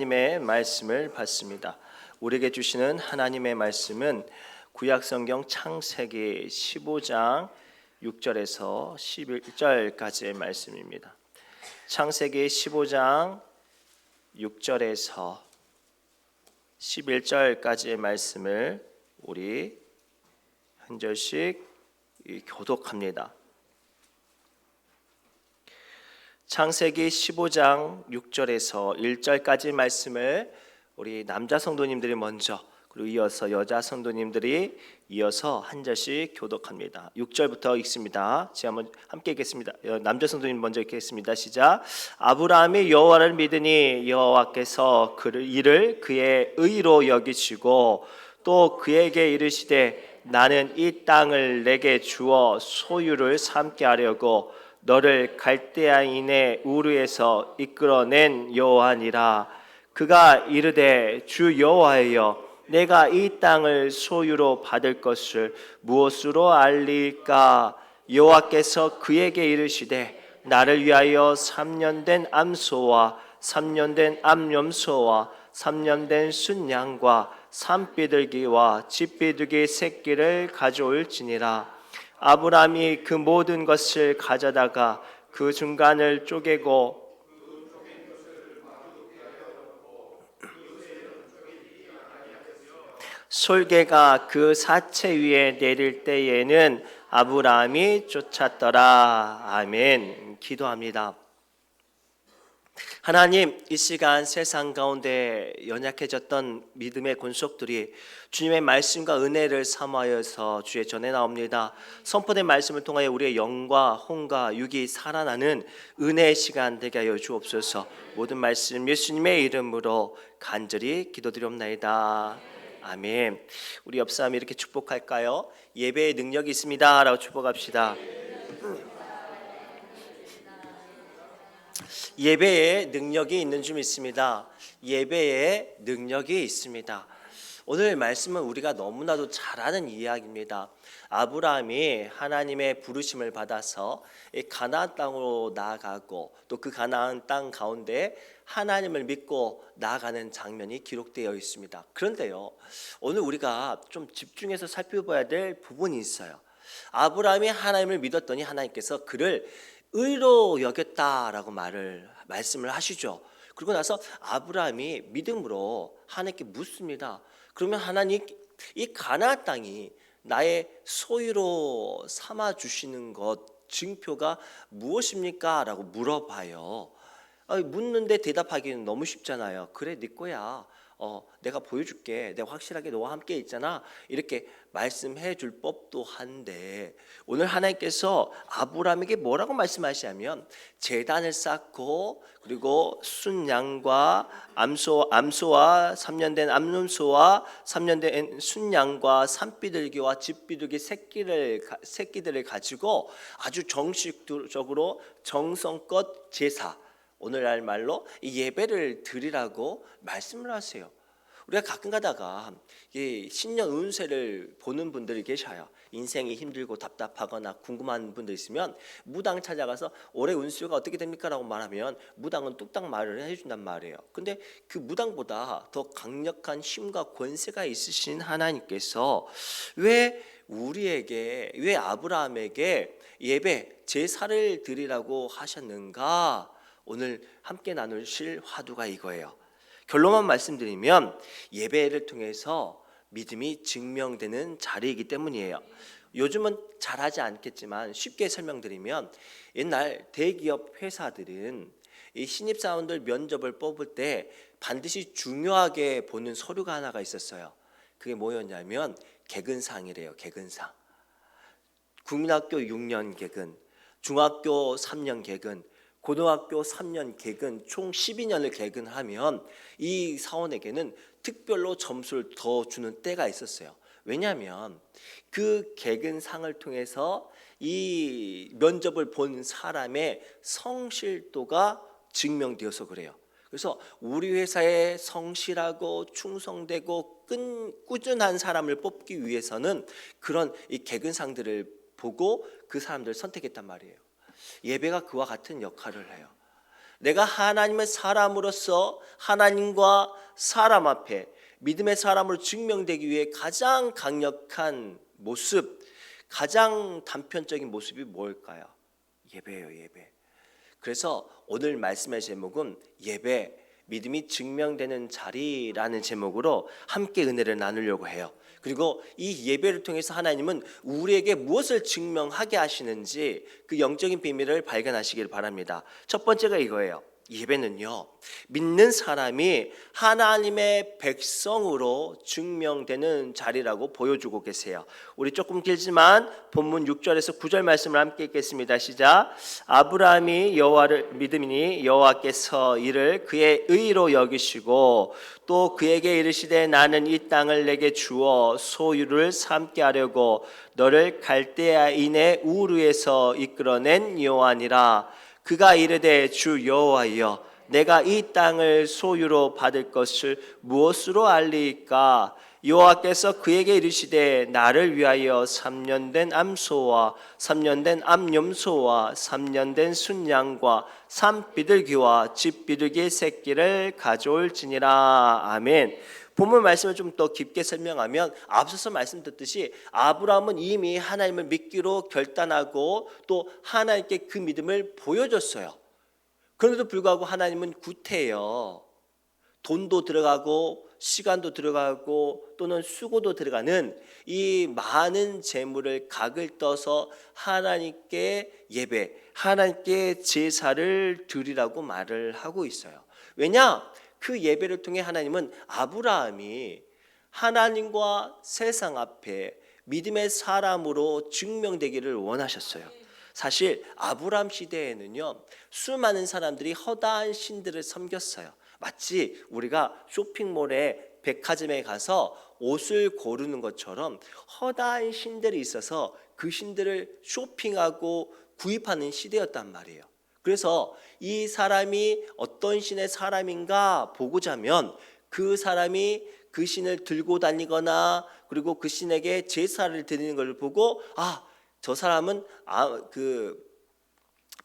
하나님의 말씀을 받습니다. 우리에게 주시는 하나님의 말씀은 구약 성경 창세기 15장 6절에서 11절까지의 말씀입니다. 창세기 15장 6절에서 11절까지의 말씀을 우리 한 절씩 교독합니다. 창세기 15장 6절에서 1절까지 말씀을 우리 남자 성도님들이 먼저 그리고 이어서 여자 성도님들이 이어서 한 절씩 교독합니다. 6절부터 읽습니다. 제가 한번 함께 읽겠습니다. 어, 남자 성도님 먼저 읽겠습니다. 시작. 아브라함이 여호와를 믿으니 여호와께서 그를 이를 그의 의로 여기시고 또 그에게 이르시되 나는 이 땅을 내게 주어 소유를 삼게 하려고 너를 갈대아인의 우르에서 이끌어낸 여호와니라. 그가 이르되 주 여호와여 내가 이 땅을 소유로 받을 것을 무엇으로 알릴까? 여호와께서 그에게 이르시되 나를 위하여 3년 된 암소와 3년 된 암염소와 3년 된 순양과 산비둘기와 집비둘기 새끼를 가져올지니라 아브라함이 그 모든 것을 가져다가 그 중간을 쪼개고 솔개가 그 사체 위에 내릴 때에는 아브라함이 쫓았더라. 아멘. 기도합니다. 하나님, 이 시간 세상 가운데 연약해졌던 믿음의 권속들이 주님의 말씀과 은혜를 삼하여서 주의 전에 나옵니다. 선포된 말씀을 통하여 우리의 영과 혼과 육이 살아나는 은혜의 시간 되게 하여 주옵소서. 모든 말씀 예수님의 이름으로 간절히 기도드리옵나이다. 아멘. 우리 옆 사람 이렇게 축복할까요? 예배의 능력이 있습니다라고 축복합시다. 예배에 능력이 있는 줄 믿습니다. 예배에 능력이 있습니다. 오늘 말씀은 우리가 너무나도 잘 아는 이야기입니다. 아브라함이 하나님의 부르심을 받아서 이 가나안 땅으로 나아가고 또 그 가나안 땅 가운데 하나님을 믿고 나아가는 장면이 기록되어 있습니다. 그런데요, 오늘 우리가 좀 집중해서 살펴봐야 될 부분이 있어요. 아브라함이 하나님을 믿었더니 하나님께서 그를 의로 여겼다라고 말을 말씀을 하시죠. 그리고 나서 아브라함이 믿음으로 하나님께 묻습니다. 그러면 하나님 이 가나안 땅이 나의 소유로 삼아 주시는 것 증표가 무엇입니까? 라고 물어봐요. 묻는데 대답하기는 너무 쉽잖아요. 그래, 네 거야. 어, 내가 보여줄게. 내가 확실하게 너와 함께 있잖아. 이렇게 말씀해 줄 법도 한데 오늘 하나님께서 아브라함에게 뭐라고 말씀하시냐면 재단을 쌓고 그리고 순양과 암소 암소와 3년 된 암염소와 3년 된 순양과 산비둘기와 집비둘기 새끼를 새끼들을 가지고 아주 정식적으로 정성껏 제사 오늘날 말로 이 예배를 드리라고 말씀을 하세요. 우리가 가끔 가다가 이 신년 운세를 보는 분들이 계셔요. 인생이 힘들고 답답하거나 궁금한 분들 있으면 무당 찾아가서 올해 운수가 어떻게 됩니까라고 말하면 무당은 뚝딱 말을 해준단 말이에요. 근데 그 무당보다 더 강력한 힘과 권세가 있으신 하나님께서 왜 우리에게 왜 아브라함에게 예배 제사를 드리라고 하셨는가? 오늘 함께 나누실 화두가 이거예요. 결론만 말씀드리면 예배를 통해서 믿음이 증명되는 자리이기 때문이에요. 요즘은 잘하지 않겠지만 쉽게 설명드리면 옛날 대기업 회사들은 이 신입사원들 면접을 뽑을 때 반드시 중요하게 보는 서류가 하나가 있었어요. 그게 뭐였냐면 개근상이래요. 개근상. 국민학교 6년 개근, 중학교 3년 개근, 고등학교 3년 개근 총 12년을 개근하면 이 사원에게는 특별로 점수를 더 주는 때가 있었어요. 왜냐하면 그 개근상을 통해서 이 면접을 본 사람의 성실도가 증명되어서 그래요. 그래서 우리 회사에 성실하고 충성되고 끈, 꾸준한 사람을 뽑기 위해서는 그런 이 개근상들을 보고 그 사람들을 선택했단 말이에요. 예배가 그와 같은 역할을 해요. 내가 하나님의 사람으로서 하나님과 사람 앞에 믿음의 사람으로 증명되기 위해 가장 강력한 모습, 가장 단편적인 모습이 뭘까요? 예배예요, 예배. 그래서 오늘 말씀의 제목은 예배, 믿음이 증명되는 자리라는 제목으로 함께 은혜를 나누려고 해요. 그리고 이 예배를 통해서 하나님은 우리에게 무엇을 증명하게 하시는지 그 영적인 비밀을 발견하시길 바랍니다. 첫 번째가 이거예요. 예배는요, 믿는 사람이 하나님의 백성으로 증명되는 자리라고 보여주고 계세요. 우리 조금 길지만 본문 6절에서 9절 말씀을 함께 읽겠습니다. 시작. 아브라함이 여호와를 믿음이니 여호와께서 이를 그의 의로 여기시고 또 그에게 이르시되 나는 이 땅을 내게 주어 소유를 삼게 하려고 너를 갈대아인의 우르에서 이끌어낸 여호와니라. 그가 이르되 주 여호와여 내가 이 땅을 소유로 받을 것을 무엇으로 알리까 여호와께서 그에게 이르시되 나를 위하여 3년 된 암소와 3년 된 암염소와 3년 된 순양과 산비둘기와 집비둘기 새끼를 가져올지니라 아멘. 본문 말씀을 좀 더 깊게 설명하면 앞서서 말씀드렸듯이 아브라함은 이미 하나님을 믿기로 결단하고 또 하나님께 그 믿음을 보여줬어요. 그런데도 불구하고 하나님은 구태여 돈도 들어가고 시간도 들어가고 또는 수고도 들어가는 이 많은 재물을 각을 떠서 하나님께 예배, 하나님께 제사를 드리라고 말을 하고 있어요. 왜냐? 그 예배를 통해 하나님은 아브라함이 하나님과 세상 앞에 믿음의 사람으로 증명되기를 원하셨어요. 사실 아브라함 시대에는요 수많은 사람들이 허다한 신들을 섬겼어요. 마치 우리가 쇼핑몰에 백화점에 가서 옷을 고르는 것처럼 허다한 신들이 있어서 그 신들을 쇼핑하고 구입하는 시대였단 말이에요. 그래서 이 사람이 어떤 신의 사람인가 보고자 하면 그 사람이 그 신을 들고 다니거나 그리고 그 신에게 제사를 드리는 걸 보고 아, 저 사람은 아, 그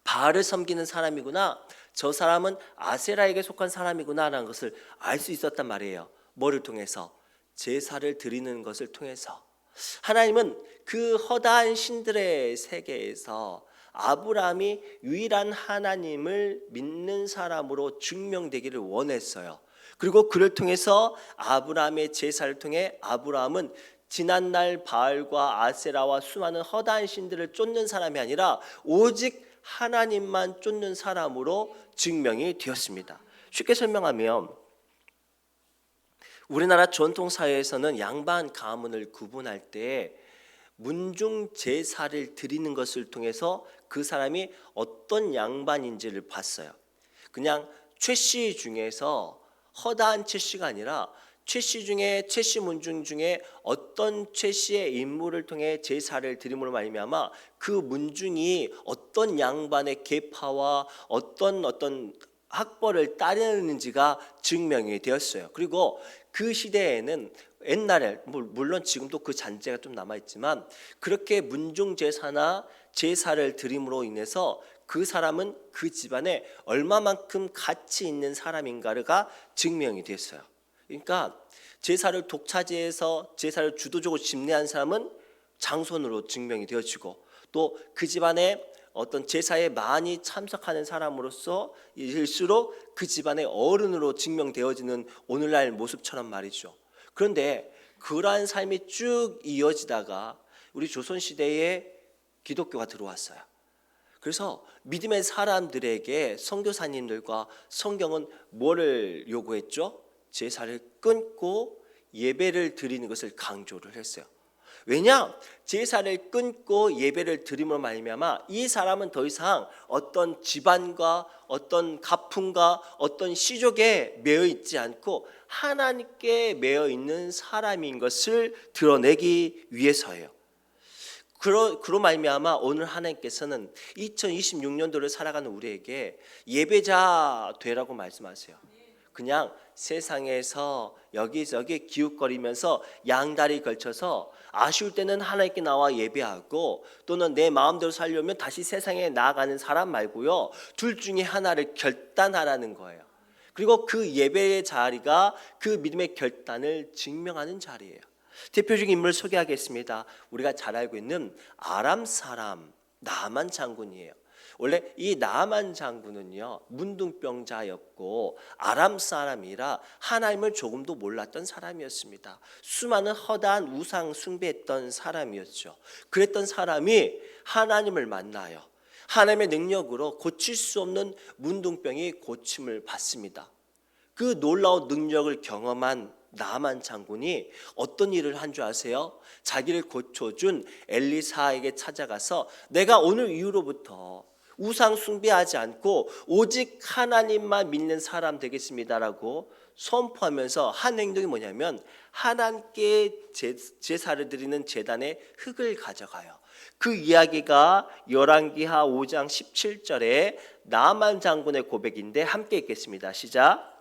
바알을 섬기는 사람이구나. 저 사람은 아세라에게 속한 사람이구나라는 것을 알 수 있었단 말이에요. 뭐를 통해서 제사를 드리는 것을 통해서 하나님은 그 허다한 신들의 세계에서 아브라함이 유일한 하나님을 믿는 사람으로 증명되기를 원했어요. 그리고 그를 통해서 아브라함의 제사를 통해 아브라함은 지난날 바알과 아세라와 수많은 허다한 신들을 쫓는 사람이 아니라 오직 하나님만 쫓는 사람으로 증명이 되었습니다. 쉽게 설명하면 우리나라 전통 사회에서는 양반 가문을 구분할 때 문중 제사를 드리는 것을 통해서 그 사람이 어떤 양반인지를 봤어요. 그냥 최씨 중에서 허다한 최씨가 아니라 최씨 중에 최씨 문중 중에 어떤 최씨의 인물을 통해 제사를 드림으로 말미암아 그 문중이 어떤 양반의 계파와 어떤 어떤 학벌을 따르는지가 증명이 되었어요. 그리고 그 시대에는 옛날에 물론 지금도 그 잔재가 좀 남아 있지만 그렇게 문중 제사나 제사를 드림으로 인해서 그 사람은 그 집안에 얼마만큼 가치 있는 사람인가가 증명이 됐어요. 그러니까 제사를 독차지해서 제사를 주도적으로 집례한 사람은 장손으로 증명이 되어지고 또 그 집안에 어떤 제사에 많이 참석하는 사람으로서 일수록 그 집안의 어른으로 증명되어지는 오늘날 모습처럼 말이죠. 그런데 그러한 삶이 쭉 이어지다가 우리 조선 시대에 기독교가 들어왔어요. 그래서 믿음의 사람들에게 선교사님들과 성경은 뭐를 요구했죠? 제사를 끊고 예배를 드리는 것을 강조를 했어요. 왜냐? 제사를 끊고 예배를 드림으로 말미암아 이 사람은 더 이상 어떤 집안과 어떤 가풍과 어떤 시족에 매여 있지 않고 하나님께 매여 있는 사람인 것을 드러내기 위해서예요. 그로 그로 말미암아 오늘 하나님께서는 2026년도를 살아가는 우리에게 예배자 되라고 말씀하세요. 그냥 세상에서 여기저기 기웃거리면서 양다리 걸쳐서 아쉬울 때는 하나님께 나와 예배하고 또는 내 마음대로 살려면 다시 세상에 나아가는 사람 말고요. 둘 중에 하나를 결단하라는 거예요. 그리고 그 예배의 자리가 그 믿음의 결단을 증명하는 자리예요. 대표적인 인물을 소개하겠습니다. 우리가 잘 알고 있는 아람 사람 나만 장군이에요. 원래 이 나만 장군은요 문둥병자였고 아람 사람이라 하나님을 조금도 몰랐던 사람이었습니다. 수많은 허다한 우상 숭배했던 사람이었죠. 그랬던 사람이 하나님을 만나요. 하나님의 능력으로 고칠 수 없는 문둥병이 고침을 받습니다. 그 놀라운 능력을 경험한 나만 장군이 어떤 일을 한 줄 아세요? 자기를 고쳐준 엘리사에게 찾아가서 내가 오늘 이후로부터 우상 숭배하지 않고 오직 하나님만 믿는 사람 되겠습니다라고 선포하면서 한 행동이 뭐냐면 하나님께 제- 제사를 드리는 제단에 흙을 가져가요. 그 이야기가 열왕기하 5장 17절에 나만 장군의 고백인데 함께 읽겠습니다. 시작.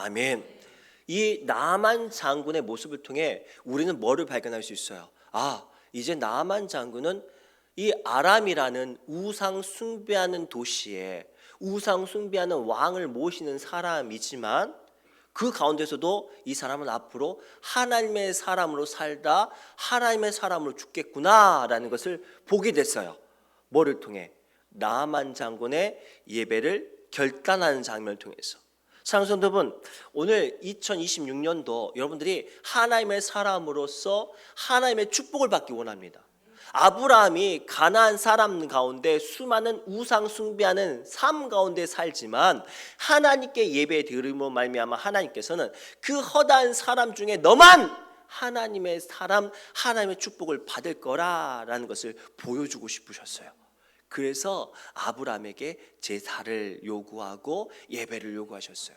아멘. 이 나만 장군의 모습을 통해 우리는 뭐를 발견할 수 있어요? 아, 이제 나만 장군은 이 아람이라는 우상 숭배하는 도시에 우상 숭배하는 왕을 모시는 사람이지만 그 가운데서도 이 사람은 앞으로 하나님의 사람으로 살다 하나님의 사람으로 죽겠구나라는 것을 보게 됐어요. 뭐를 통해? 나만 장군의 예배를 결단하는 장면을 통해서. 사랑하는 여러분, 오늘 2026년도 여러분들이 하나님의 사람으로서 하나님의 축복을 받기 원합니다. 아브라함이 가나안 사람 가운데 수많은 우상 숭배하는 삶 가운데 살지만 하나님께 예배 드림으로 말미암아 하나님께서는 그 허다한 사람 중에 너만 하나님의 사람 하나님의 축복을 받을 거라라는 것을 보여주고 싶으셨어요. 그래서 아브라함에게 제사를 요구하고 예배를 요구하셨어요.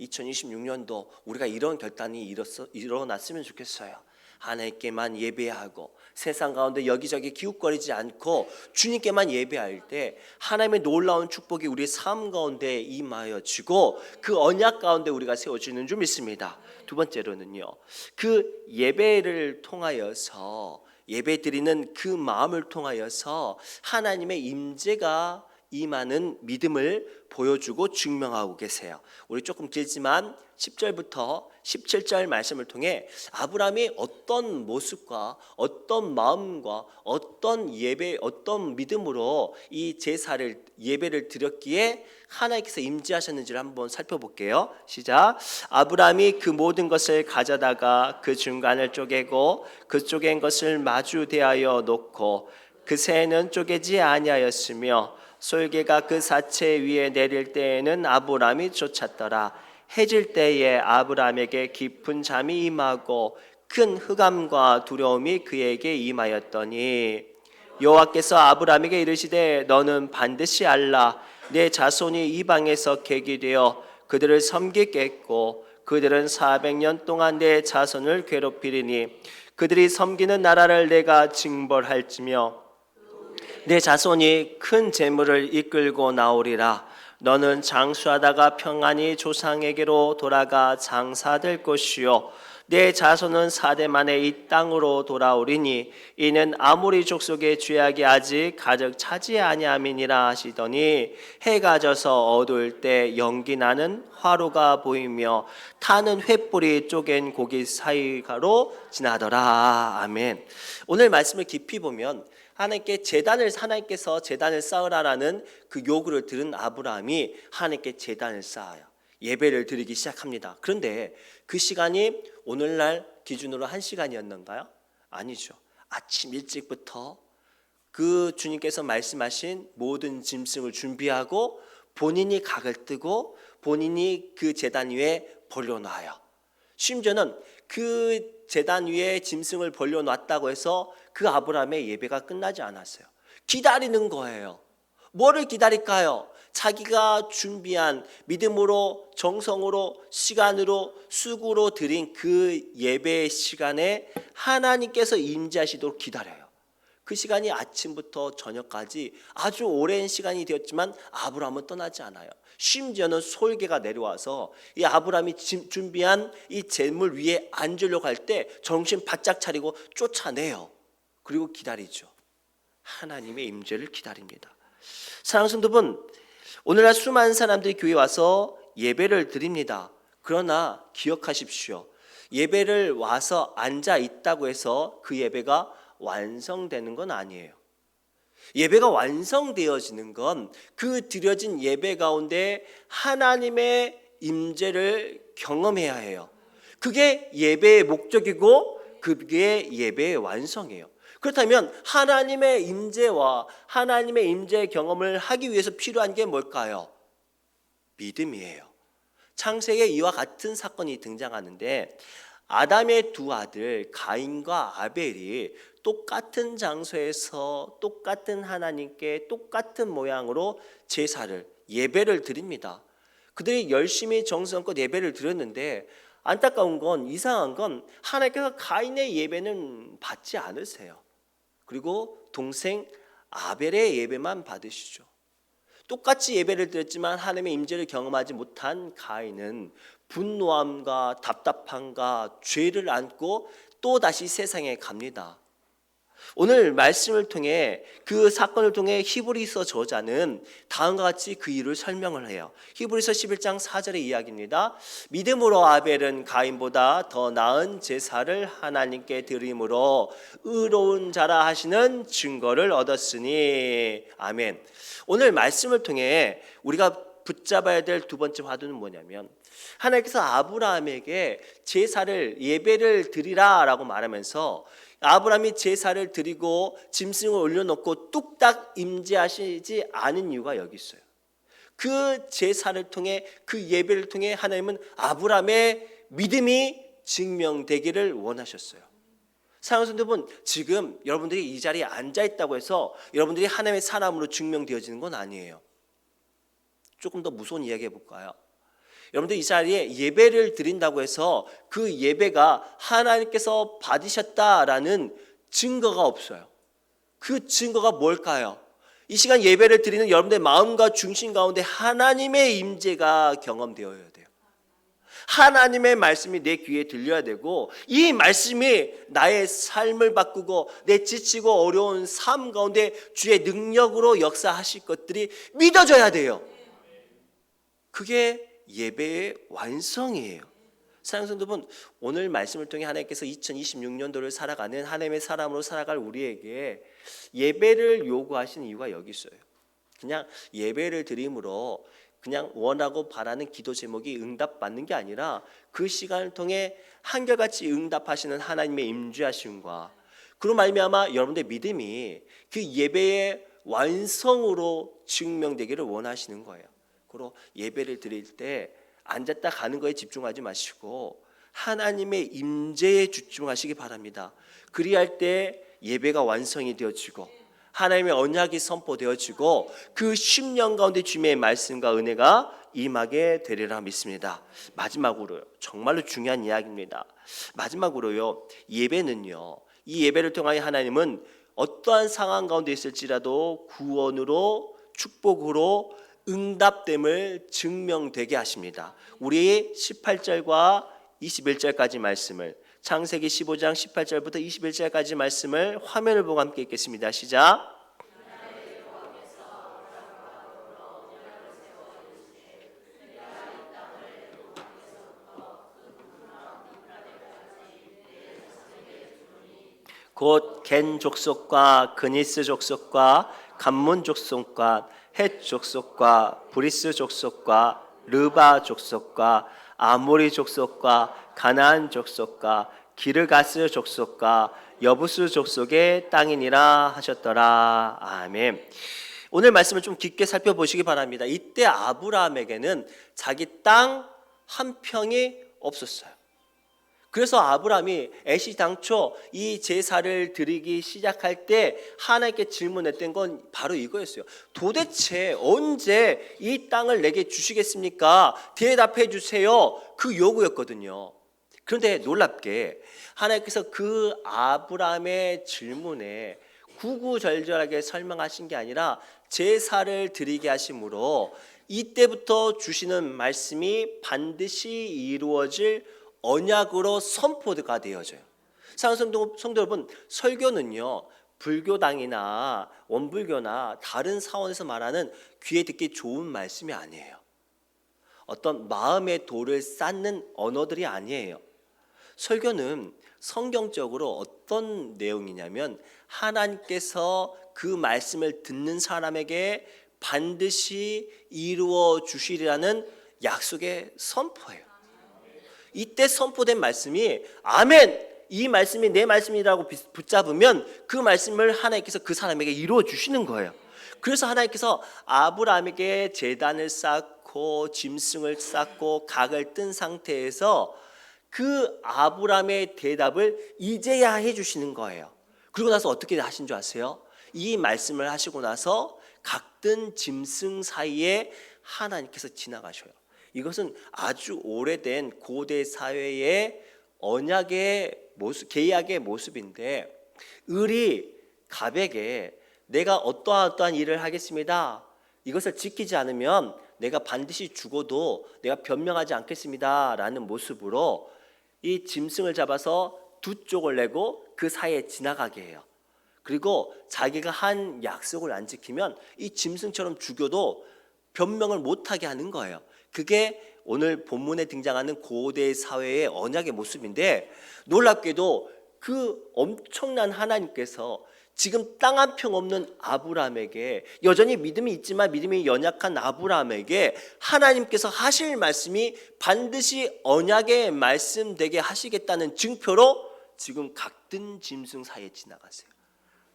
2026년도 우리가 이런 결단이 일어서, 일어났으면 좋겠어요. 하나님께만 예배하고 세상 가운데 여기저기 기웃거리지 않고 주님께만 예배할 때 하나님의 놀라운 축복이 우리 삶 가운데 임하여지고 그 언약 가운데 우리가 세워지는 줄 믿습니다. 두 번째로는요. 그 예배를 통하여서 예배 드리는 그 마음을 통하여서 하나님의 임재가 임하는 믿음을 보여주고 증명하고 계세요. 우리 조금 길지만 10절부터 17절 말씀을 통해 아브라함이 어떤 모습과 어떤 마음과 어떤 예배 어떤 믿음으로 이 제사를 예배를 드렸기에 하나님께서 임재하셨는지를 한번 살펴볼게요. 시작. 아브라함이 그 모든 것을 가져다가 그 중간을 쪼개고 그 쪼갠 것을 마주 대하여 놓고 그 새는 쪼개지 아니하였으며 솔개가 그 사체 위에 내릴 때에는 아브라함이 쫓았더라. 해질 때에 아브라함에게 깊은 잠이 임하고 큰 흑암과 두려움이 그에게 임하였더니 여호와께서 아브라함에게 이르시되 너는 반드시 알라 내 자손이 이방에서 객이 되어 그들을 섬기겠고 그들은 400년 동안 내 자손을 괴롭히리니 그들이 섬기는 나라를 내가 징벌할지며 내 자손이 큰 재물을 이끌고 나오리라. 너는 장수하다가 평안히 조상에게로 돌아가 장사될 것이요. 내 자손은 사대 만에 이 땅으로 돌아오리니 이는 아무리 족속의 죄악이 아직 가득 차지 아니함이니라 하시더니 해가 져서 어두울 때 연기 나는 화로가 보이며 타는 횃불이 쪼갠 고기 사이가로 지나더라 아멘. 오늘 말씀을 깊이 보면 하나님께 재단을 하나님께서 재단을 쌓으라라는 그 요구를 들은 아브라함이 하나님께 재단을 쌓아요. 예배를 드리기 시작합니다. 그런데 그 시간이 오늘날 기준으로 한 시간이었는가요? 아니죠. 아침 일찍부터 그 주님께서 말씀하신 모든 짐승을 준비하고 본인이 각을 뜨고 본인이 그 재단 위에 벌려놔요. 심지어는 그 재단 위에 짐승을 벌려놨다고 해서 그 아브라함의 예배가 끝나지 않았어요. 기다리는 거예요. 뭐를 기다릴까요? 자기가 준비한 믿음으로 정성으로 시간으로 수고로 드린 그 예배의 시간에 하나님께서 임재하시도록 기다려요. 그 시간이 아침부터 저녁까지 아주 오랜 시간이 되었지만 아브라함은 떠나지 않아요. 심지어는 솔개가 내려와서 이 아브라함이 지- 준비한 이 재물 위에 앉으려고 할 때 정신 바짝 차리고 쫓아내요. 그리고 기다리죠. 하나님의 임재를 기다립니다. 사랑하는 성도분, 오늘날 수많은 사람들이 교회 와서 예배를 드립니다. 그러나 기억하십시오. 예배를 와서 앉아 있다고 해서 그 예배가 완성되는 건 아니에요. 예배가 완성되어지는 건 그 드려진 예배 가운데 하나님의 임재를 경험해야 해요. 그게 예배의 목적이고 그게 예배의 완성이에요. 그렇다면 하나님의 임재와 하나님의 임재 경험을 하기 위해서 필요한 게 뭘까요? 믿음이에요. 창세기에 이와 같은 사건이 등장하는데 아담의 두 아들 가인과 아벨이 똑같은 장소에서 똑같은 하나님께 똑같은 모양으로 제사를 예배를 드립니다. 그들이 열심히 정성껏 예배를 드렸는데 안타까운 건 이상한 건 하나님께서 가인의 예배는 받지 않으세요. 그리고 동생 아벨의 예배만 받으시죠. 똑같이 예배를 드렸지만 하나님의 임재를 경험하지 못한 가인은 분노함과 답답함과 죄를 안고 또 다시 세상에 갑니다. 오늘 말씀을 통해 그 사건을 통해 히브리서 저자는 다음과 같이 그 이유를 설명을 해요. 히브리서 11장 4절의 이야기입니다. 믿음으로 아벨은 가인보다 더 나은 제사를 하나님께 드림으로 의로운 자라 하시는 증거를 얻었으니 아멘. 오늘 말씀을 통해 우리가 붙잡아야 될 두 번째 화두는 뭐냐면 하나님께서 아브라함에게 제사를 예배를 드리라라고 말하면서 아브라함이 제사를 드리고 짐승을 올려놓고 뚝딱 임재하시지 않은 이유가 여기 있어요. 그 제사를 통해 그 예배를 통해 하나님은 아브라함의 믿음이 증명되기를 원하셨어요. 사랑하는 여러분, 지금 여러분들이 이 자리에 앉아 있다고 해서 여러분들이 하나님의 사람으로 증명되어지는 건 아니에요. 조금 더 무서운 이야기 해볼까요? 여러분들 이 자리에 예배를 드린다고 해서 그 예배가 하나님께서 받으셨다라는 증거가 없어요. 그 증거가 뭘까요? 이 시간 예배를 드리는 여러분들의 마음과 중심 가운데 하나님의 임재가 경험되어야 돼요. 하나님의 말씀이 내 귀에 들려야 되고 이 말씀이 나의 삶을 바꾸고 내 지치고 어려운 삶 가운데 주의 능력으로 역사하실 것들이 믿어져야 돼요. 그게 예배의 완성이에요. 사랑하는 성도분, 오늘 말씀을 통해 하나님께서 2026년도를 살아가는 하나님의 사람으로 살아갈 우리에게 예배를 요구하신 이유가 여기 있어요. 그냥 예배를 드림으로 그냥 원하고 바라는 기도 제목이 응답받는 게 아니라 그 시간을 통해 한결같이 응답하시는 하나님의 임재하심과 그로 말미암아 여러분의 믿음이 그 예배의 완성으로 증명되기를 원하시는 거예요. 그로 예배를 드릴 때 앉았다 가는 거에 집중하지 마시고 하나님의 임재에 집중하시기 바랍니다. 그리할 때 예배가 완성이 되어지고 하나님의 언약이 선포되어지고 그 10년 가운데 주님의 말씀과 은혜가 임하게 되리라 믿습니다. 마지막으로요. 정말로 중요한 이야기입니다. 마지막으로요. 예배는요. 이 예배를 통하여 하나님은 어떠한 상황 가운데 있을지라도 구원으로 축복으로 응답됨을 증명되게 하십니다. 우리 18절과 21절까지 말씀을 창세기 15장 18절부터 21절까지 말씀을 화면을 보고 함께 읽겠습니다. 시작. 곧겐 족속과 그니스 족속과 감문 족속과 헷 족속과 브리스 족속과 르바 족속과 아모리 족속과 가나안 족속과 기르가스 족속과 여부스 족속의 땅이니라 하셨더라. 아멘. 오늘 말씀을 좀 깊게 살펴보시기 바랍니다. 이때 아브라함에게는 자기 땅 한 평이 없었어요. 그래서 아브라함이 애시 당초 이 제사를 드리기 시작할 때 하나님께 질문했던 건 바로 이거였어요. 도대체 언제 이 땅을 내게 주시겠습니까? 대답해 주세요. 그 요구였거든요. 그런데 놀랍게 하나님께서 그 아브라함의 질문에 구구절절하게 설명하신 게 아니라 제사를 드리게 하심으로 이때부터 주시는 말씀이 반드시 이루어질 언약으로 선포가 되어져요. 사랑하는 성도, 성도 여러분, 설교는요, 불교당이나 원불교나 다른 사원에서 말하는 귀에 듣기 좋은 말씀이 아니에요. 어떤 마음의 돌을 쌓는 언어들이 아니에요. 설교는 성경적으로 어떤 내용이냐면 하나님께서 그 말씀을 듣는 사람에게 반드시 이루어 주시리라는 약속의 선포예요. 이때 선포된 말씀이 아멘 이 말씀이 내 말씀이라고 붙잡으면 그 말씀을 하나님께서 그 사람에게 이루어 주시는 거예요. 그래서 하나님께서 아브라함에게 재단을 쌓고 짐승을 쌓고 각을 뜬 상태에서 그 아브라함의 대답을 이제야 해 주시는 거예요. 그리고 나서 어떻게 하신 줄 아세요? 이 말씀을 하시고 나서 각든 짐승 사이에 하나님께서 지나가셔요. 이것은 아주 오래된 고대 사회의 언약의 모습, 계약의 모습인데 을이 갑에게 내가 어떠어떠한 일을 하겠습니다. 이것을 지키지 않으면 내가 반드시 죽어도 내가 변명하지 않겠습니다라는 모습으로 이 짐승을 잡아서 두 쪽을 내고 그 사이에 지나가게 해요. 그리고 자기가 한 약속을 안 지키면 이 짐승처럼 죽여도 변명을 못하게 하는 거예요. 그게 오늘 본문에 등장하는 고대 사회의 언약의 모습인데 놀랍게도 그 엄청난 하나님께서 지금 땅 한 평 없는 아브라함에게 여전히 믿음이 있지만 믿음이 연약한 아브라함에게 하나님께서 하실 말씀이 반드시 언약의 말씀 되게 하시겠다는 증표로 지금 각든 짐승 사이에 지나가세요.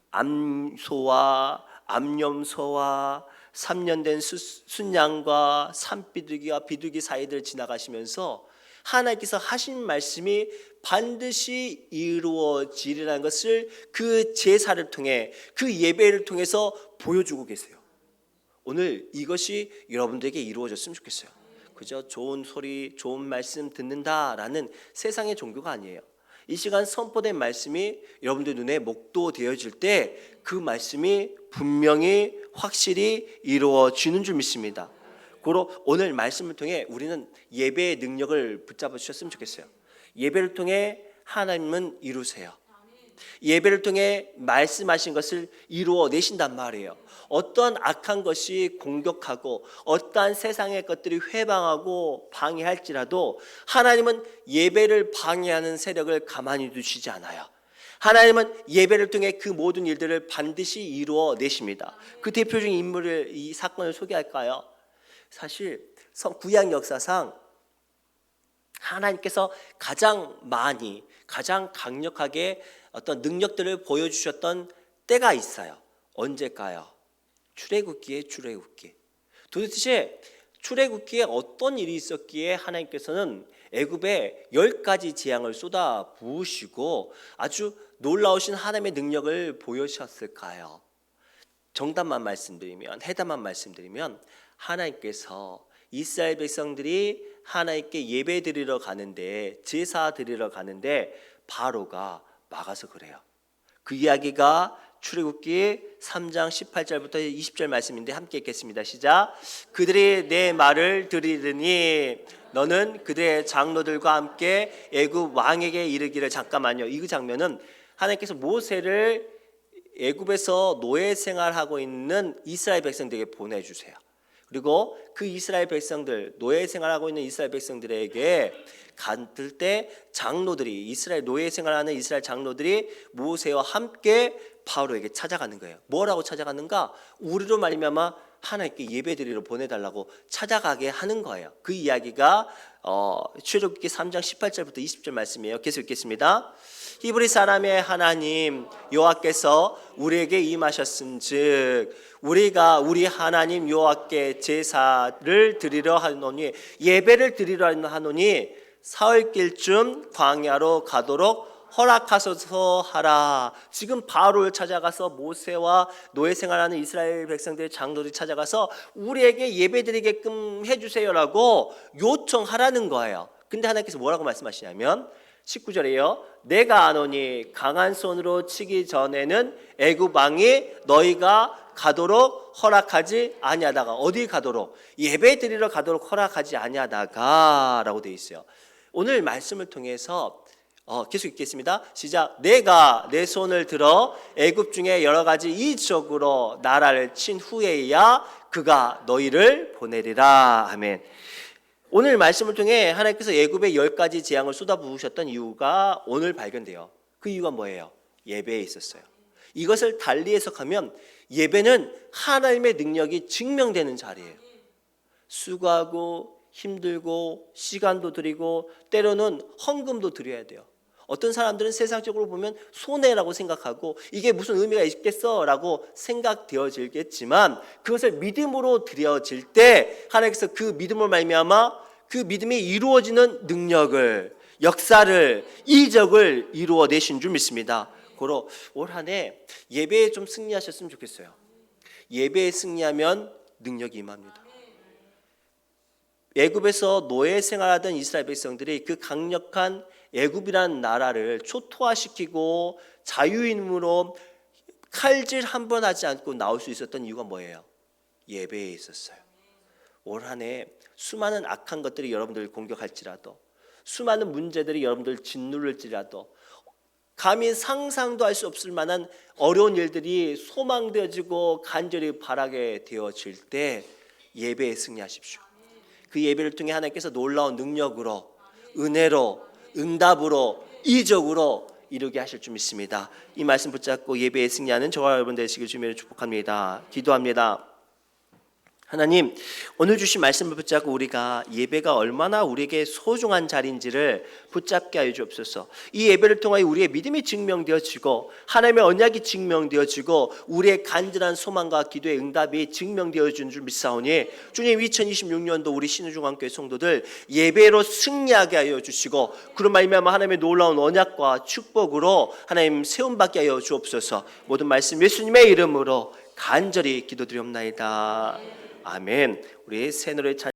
암소와 암염소와 3년 된 수, 순양과 산비둘기와 비둘기 사이들 지나가시면서 하나님께서 하신 말씀이 반드시 이루어지리라는 것을 그 제사를 통해 그 예배를 통해서 보여주고 계세요. 오늘 이것이 여러분들에게 이루어졌으면 좋겠어요. 그저 좋은 소리, 좋은 말씀 듣는다라는 세상의 종교가 아니에요. 이 시간 선포된 말씀이 여러분들 눈에 목도되어질 때 그 말씀이 분명히 확실히 이루어지는 줄 믿습니다. 고로 오늘 말씀을 통해 우리는 예배의 능력을 붙잡아 주셨으면 좋겠어요. 예배를 통해 하나님은 이루세요. 예배를 통해 말씀하신 것을 이루어 내신단 말이에요. 어떠한 악한 것이 공격하고 어떠한 세상의 것들이 회방하고 방해할지라도 하나님은 예배를 방해하는 세력을 가만히 두시지 않아요. 하나님은 예배를 통해 그 모든 일들을 반드시 이루어 내십니다. 그 대표적인 인물을 이 사건을 소개할까요? 사실 구약 역사상 하나님께서 가장 많이 가장 강력하게 어떤 능력들을 보여주셨던 때가 있어요. 언제일까요? 출애굽기에 출애굽기. 도대체 출애굽기에 어떤 일이 있었기에 하나님께서는 애굽에 열 가지 재앙을 쏟아 부으시고 아주 놀라우신 하나님의 능력을 보여주셨을까요? 정답만 말씀드리면 해답만 말씀드리면 하나님께서 이스라엘 백성들이 하나님께 예배 드리러 가는데 제사 드리러 가는데 바로가 막아서 그래요. 그 이야기가 출애굽기 3장 18절부터 20절 말씀인데 함께 읽겠습니다. 시작. 그들이 내 말을 들으니 너는 그들의 장로들과 함께 애굽 왕에게 이르기를 잠깐만요. 이 장면은 하나님께서 모세를 애굽에서 노예 생활하고 있는 이스라엘 백성들에게 보내 주세요. 그리고 그 이스라엘 백성들 노예 생활하고 있는 이스라엘 백성들에게 갔을 때 장로들이 이스라엘 노예 생활하는 이스라엘 장로들이 모세와 함께 바로에게 찾아가는 거예요. 뭐라고 찾아가는가? 우리로 말미암아 하나님께 예배드리러 보내달라고 찾아가게 하는 거예요. 그 이야기가 어, 출애굽기 3장 18절부터 20절 말씀이에요. 계속 읽겠습니다. 히브리 사람의 하나님 여호와께서 우리에게 임하셨음즉 우리가 우리 하나님 여호와께 제사를 드리려 하노니 예배를 드리려 하노니 사흘길쯤 광야로 가도록 허락하소서 하라. 지금 바로를 찾아가서 모세와 노예 생활하는 이스라엘 백성들의 장로들이 찾아가서 우리에게 예배드리게끔 해주세요라고 요청하라는 거예요. 근데 하나님께서 뭐라고 말씀하시냐면 19절에요. 내가 아노니 강한 손으로 치기 전에는 애굽 왕이 너희가 가도록 허락하지 아니하다가 어디 가도록 예배 드리러 가도록 허락하지 아니하다가라고 되어 있어요. 오늘 말씀을 통해서 어, 계속 읽겠습니다. 시작. 내가 내 손을 들어 애굽 중에 여러 가지 이적으로 나라를 친 후에야 그가 너희를 보내리라. 아멘. 오늘 말씀을 통해 하나님께서 애굽에 열 가지 재앙을 쏟아부으셨던 이유가 오늘 발견돼요. 그 이유가 뭐예요? 예배에 있었어요. 이것을 달리 해석하면 예배는 하나님의 능력이 증명되는 자리예요. 수고하고 힘들고 시간도 드리고 때로는 헌금도 드려야 돼요. 어떤 사람들은 세상적으로 보면 손해라고 생각하고 이게 무슨 의미가 있겠어라고 생각되어질겠지만 그것을 믿음으로 드려질 때 하나님께서 그 믿음을 말미암아 그 믿음이 이루어지는 능력을 역사를 이적을 이루어 내신 줄 믿습니다. 고로 올 한해 예배에 좀 승리하셨으면 좋겠어요. 예배에 승리하면 능력이 임합니다. 애굽에서 노예 생활하던 이스라엘 백성들이 그 강력한 애굽이라는 나라를 초토화시키고 자유인으로 칼질 한 번 하지 않고 나올 수 있었던 이유가 뭐예요? 예배에 있었어요. 올 한해 수많은 악한 것들이 여러분들을 공격할지라도 수많은 문제들이 여러분들 짓누를지라도 감히 상상도 할 수 없을 만한 어려운 일들이 소망되어지고 간절히 바라게 되어질 때 예배에 승리하십시오. 그 예배를 통해 하나님께서 놀라운 능력으로 은혜로 응답으로 이적으로 이루게 하실 줄 믿습니다. 이 말씀 붙잡고 예배에 승리하는 저와 여러분 되시길 주님으로 축복합니다. 기도합니다. 하나님 오늘 주신 말씀을 붙잡고 우리가 예배가 얼마나 우리에게 소중한 자리인지를 붙잡게 하여 주옵소서. 이 예배를 통하여 우리의 믿음이 증명되어지고 하나님의 언약이 증명되어지고 우리의 간절한 소망과 기도의 응답이 증명되어지는 줄 믿사오니 주님 2026년도 우리 신우중앙교회 성도들 예배로 승리하게 하여 주시고 그런 말미암아 하나님의 놀라운 언약과 축복으로 하나님 세움받게 하여 주옵소서. 모든 말씀 예수님의 이름으로 간절히 기도드리옵나이다. 아멘. 우리 새 노래 찬